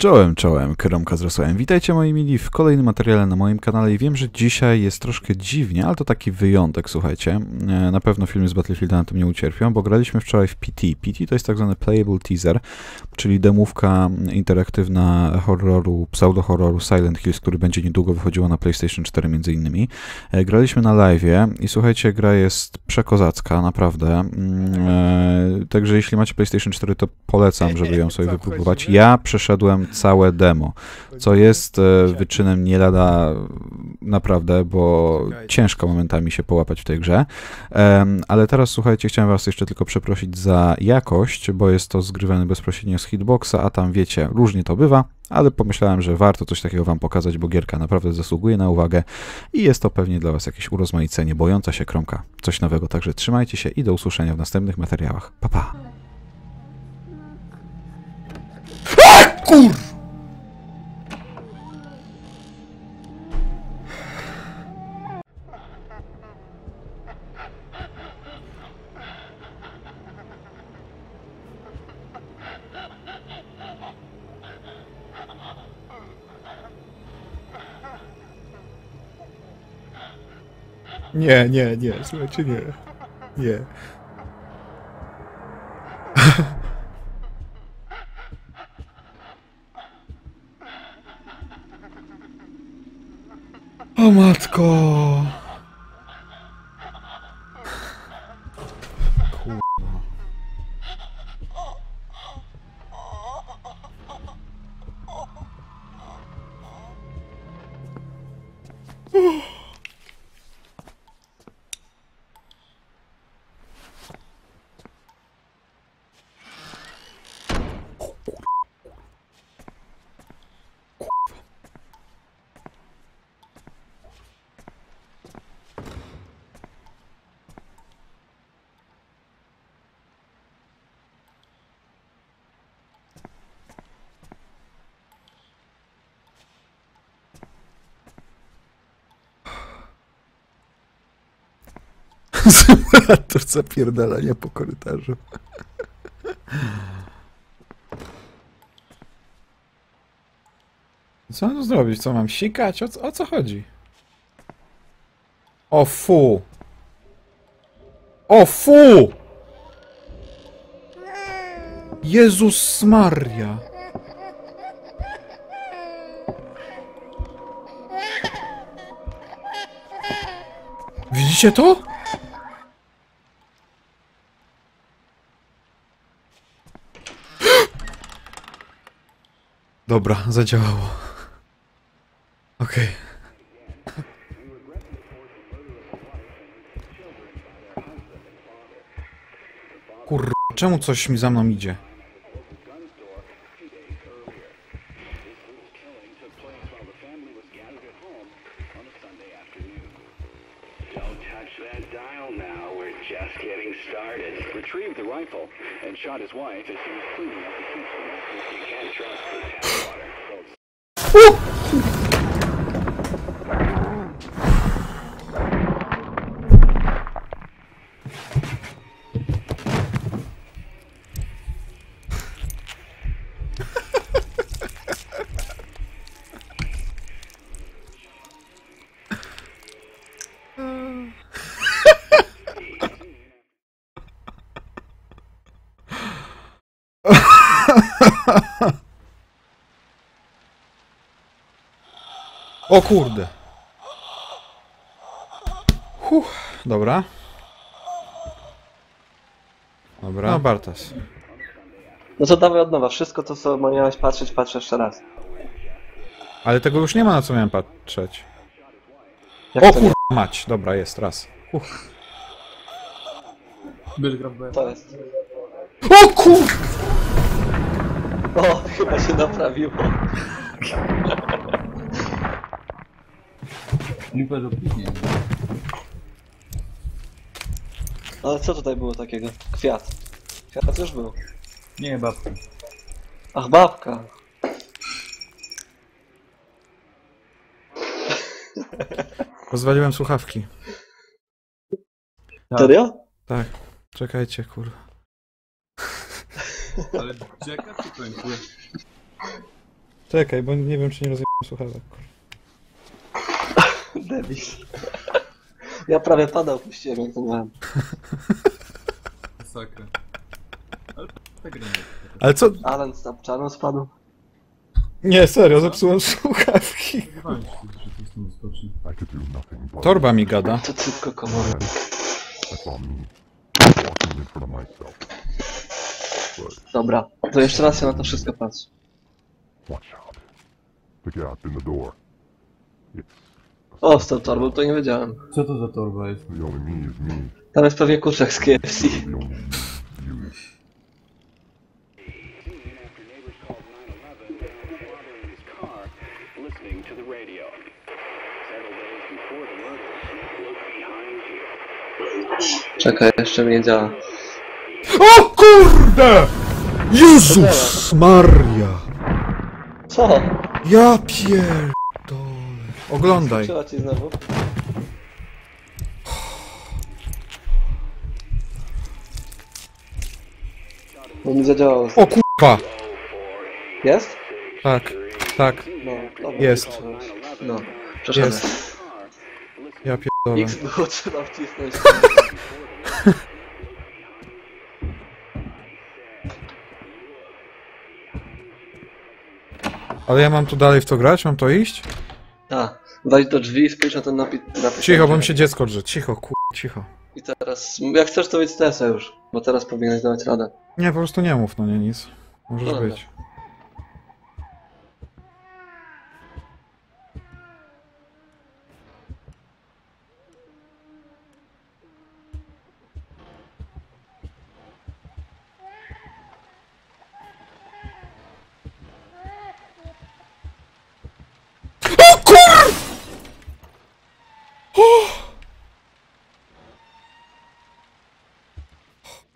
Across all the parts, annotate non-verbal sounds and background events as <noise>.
Czołem, czołem, Kromka z Rosłem. Witajcie moi mili w kolejnym materiale na moim kanale i wiem, że dzisiaj jest troszkę dziwnie, ale to taki wyjątek, słuchajcie. E, Na pewno filmy z Battlefielda na tym nie ucierpią, bo graliśmy wczoraj w PT. PT to jest tak zwany playable teaser, czyli demówka interaktywna horroru, pseudo-horroru Silent Hills, który będzie niedługo wychodziło na PlayStation 4 między innymi. E, Graliśmy na live'ie i słuchajcie, gra jest przekozacka, naprawdę. Mm, e, Także jeśli macie PlayStation 4, to polecam, <laughs> żeby ją sobie Co, wypróbować. Ja przeszedłem całe demo, co jest e, wyczynem nie lada naprawdę, bo ciężko momentami się połapać w tej grze. Ale teraz słuchajcie, chciałem was jeszcze tylko przeprosić za jakość, bo jest to zgrywane bezpośrednio z hitboxa, a tam wiecie, różnie to bywa, ale pomyślałem, że warto coś takiego wam pokazać, bo gierka naprawdę zasługuje na uwagę i jest to pewnie dla was jakieś urozmaicenie, bojąca się kromka. Coś nowego, także trzymajcie się i do usłyszenia w następnych materiałach. Pa, pa! Kur... Nie, nie, nie, słuchajcie, nie. Nie. O matko! Symulator zapierdalania po korytarzu. Co mam zrobić? Co mam sikać? O, co- o co chodzi? O fu! O fu! Jezus Maria! Widzicie to? Dobra, zadziałało. Okej. Kur... czemu coś mi za mną idzie? O kurde. Huh, dobra. Dobra. No Bartas. No to dawaj od nowa. Wszystko to, co miałeś patrzeć, patrzę jeszcze raz. Ale tego już nie ma na co miałem patrzeć. Jak O to kurwa mać. Dobra, jest, raz. Huh. nie? To jest. O kur... O, chyba się naprawiło. <laughs> Ale co tutaj było takiego? Kwiat. Kwiat już był. Nie, babka. Ach, babka. Rozwaliłem słuchawki. Serio? Tak. Czekajcie, kurwa. Ale czeka czy kończy? Czekaj, bo nie wiem, czy nie rozumiem słuchawek. Debil. Ja prawie padał, puściłem jak to miałem. Masakra. Ale tak nie Ale co? Alan z tapczaną spadł. Nie, serio, zepsułem słuchawki. Się, że to jest Torba mi gada. To tylko. But Dobra, to jeszcze raz się na to wszystko patrz. watch out. The gap in the door. It's o, z tą torbą to nie wiedziałem. Co to za torba jest? Tam jest pewnie kurczak z KFC. Czekaj, jeszcze mnie działa. O kurde! Jezus Maria! Co? Ja pier... Oglądaj. Trzeba ci znowu? No mi zadziałało. O kurwa! Jest? Tak, tak, No, dobra. jest, No, przeszedłem. jest. Ja pierdolę. X było trzeba wcisnąć. Ale ja mam tu dalej w to grać? Mam to iść? A, wejdź do drzwi i spójrz na ten napis. napis Cicho, bo mi się dziecko drze. Cicho, kur... cicho. I teraz, jak chcesz to być TS już, bo teraz powinieneś dawać radę. Nie, po prostu nie mów, no nie, nic. Możesz No dobra. być. O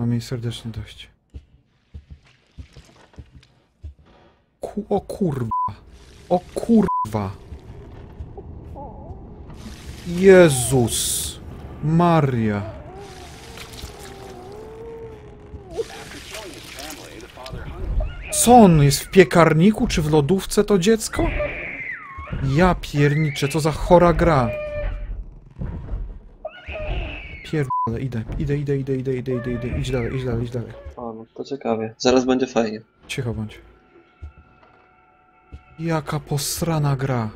Mam jej serdecznie dość. Ku, o kurwa. O kurwa. Jezus. Maria. Co on jest w piekarniku czy w lodówce to dziecko? Ja pierniczę, co za chora gra. Pierdolę, idę, idę, idę, idę, idę, idę, idę, idę, idź dalej, idź dalej, idź dalej. O, no to ciekawie. Zaraz będzie fajnie. Cicho bądź. Jaka posrana gra.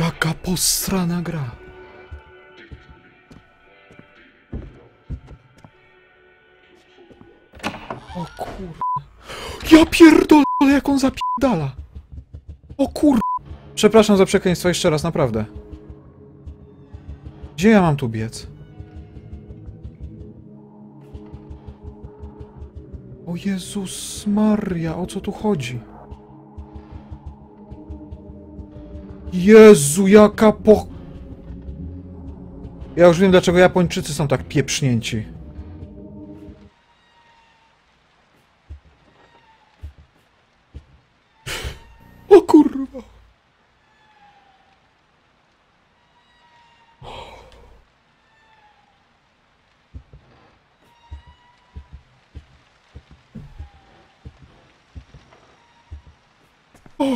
Jaka posrana gra. O kur... Ja pierdolę, jak on zapierdala. O kur... Przepraszam za przekleństwo jeszcze raz, naprawdę. Gdzie ja mam tu biec? O Jezus Maria, o co tu chodzi? Jezu, jaka po... Ja już wiem, dlaczego Japończycy są tak pieprznięci. Two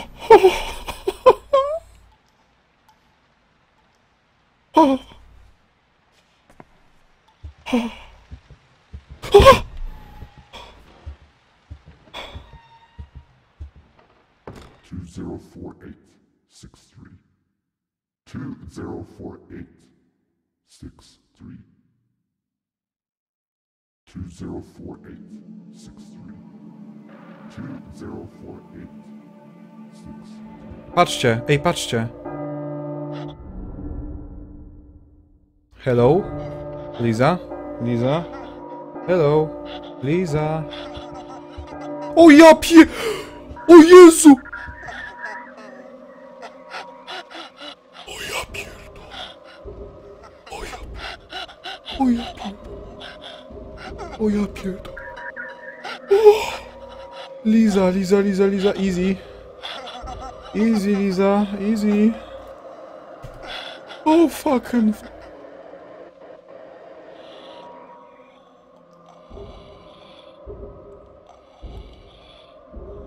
zero four eight six three. Two zero four eight six three. Two zero four eight six three. Two zero four eight. Patrzcie, ej, patrzcie. Hello? Liza? Liza? Hello? Liza? O ja pie... O Jezu! O ja pierdolę. O ja... O ja pierdolę. O ja pierdolę. Liza, Liza, Liza, Liza, easy. Easy, Liza, easy. Oh fucking...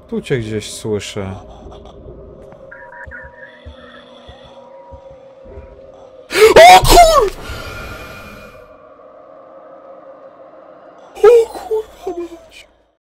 Tu cię gdzieś słyszę.